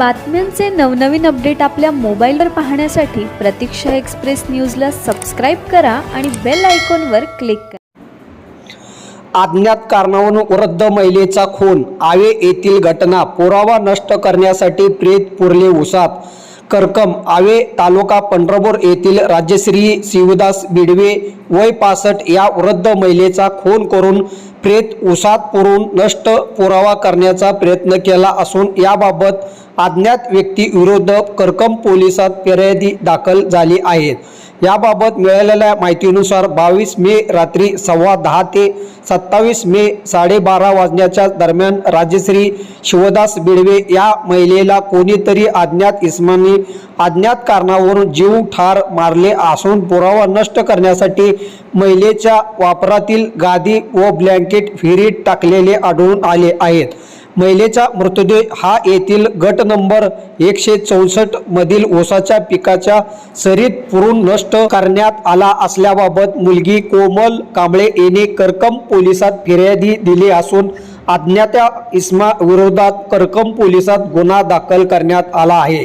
बातम्यांचे नवनवीन अपडेट आपल्या मोबाईलवर पाहण्यासाठी प्रतीक्षा एक्सप्रेस न्यूजला सबस्क्राईब करा आणि बेल आयकॉनवर क्लिक करा. अज्ञात कारणावरून वृद्ध महिलेचा खून. आवे येथील घटना पुरावा नष्ट करण्यासाठी प्रेत पुरले उसात करकम आवे तालुका पंढरपूर येथील राजश्री शिवदास बिडवे वय पासष्ट या वृद्ध महिलेचा खून करून प्रेत उसात पुरून नष्ट पुरावा करण्याचा प्रयत्न केला असून याबाबत अज्ञात व्यक्तीविरुद्ध करकम पोलिसात फिर्यादी दाखल झाली आहेत याबाबत मिळालेल्या माहितीनुसार बावीस मे रात्री सव्वा दहा ते सत्तावीस मे साडेबारा वाजण्याच्या दरम्यान राजश्री शिवदास बिडवे या महिलेला कोणीतरी अज्ञात इसमाने अज्ञात कारणावरून जीव ठार मारले असून पुरावा नष्ट करण्यासाठी महिलेच्या वापरातील गादी व ब्लँकेट फिरीत टाकलेले आढळून आले आहेत. महिलेचा मृतदेह हा येथील गट नंबर एकशे चौसष्ट मधील ओसाच्या पिकाच्या सरीत पुरून नष्ट करण्यात आला असल्याबाबत मुलगी कोमल कांबळे येणे करकम पोलिसात फिर्यादी दिली असून अज्ञात्या इस्मा विरोधात करकम पोलिसात गुन्हा दाखल करण्यात आला आहे.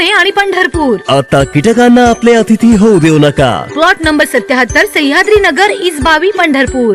पुणे आणि पंढरपूर. आता कीटकांना आपले अतिथी होऊ देऊ नका. प्लॉट नंबर सत्याहत्तर सह्याद्री नगर इस बावी पंढरपूर.